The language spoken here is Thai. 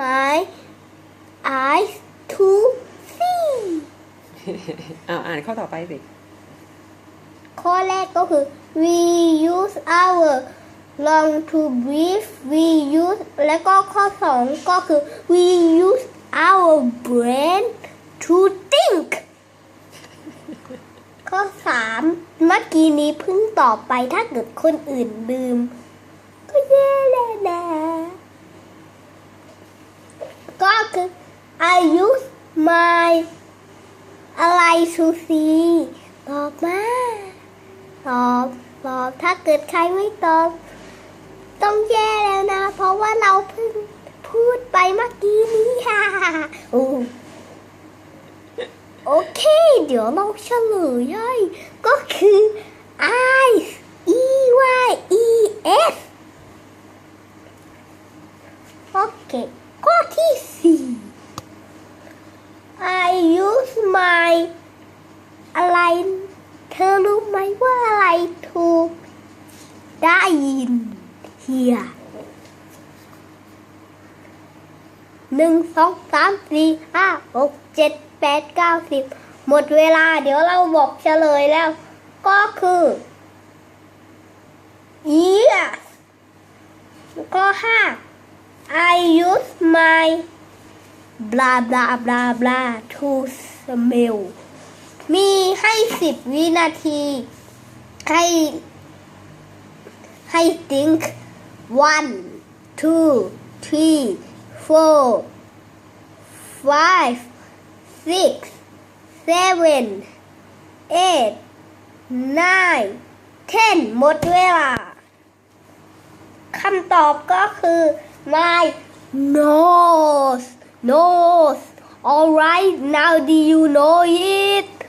my eyes to see เอาอ่านข้อต่อไปสิ ข้อแรกก็คือ we use our lung to breathe we use แล้วก็ข้อสองก็คือ we use our brain to think ข้อสามเมื่อกี้นี้เพิ่งตอบไปถ้าเกิดคนอื่นลืม ก็แย่เลยนะ ก็คือ I use my อะไร to see ตอบมาตอบตอบถ้าเกิดใครไม่ตอบ ต้องแย่แล้วนะ เพราะว่าเราเพิ่งพูดไปเมื่อกี้นี้ค่ะโอโอเค เดี๋ยวเราเฉลยให้ก็คือ I E Y E S โอเค ข้อที่สี่ I use my อะไร เธอรู้ไหมว่าอะไรถูก ได้ยินเฮียหนึ่งสองสามสี่ห้าหกเจ็ดแปดเก้าสิบหมดเวลาเดี๋ยวเราบอกเฉลยแล้ว ก็คือ yes ก็ห้า I use my blah blah blah blah to smell มีให้สิบวินาที ให้ให้ think one two three four five six seven eight nine ten หมดเวลาคำตอบก็คือ my nose nose Alright, now do you know it?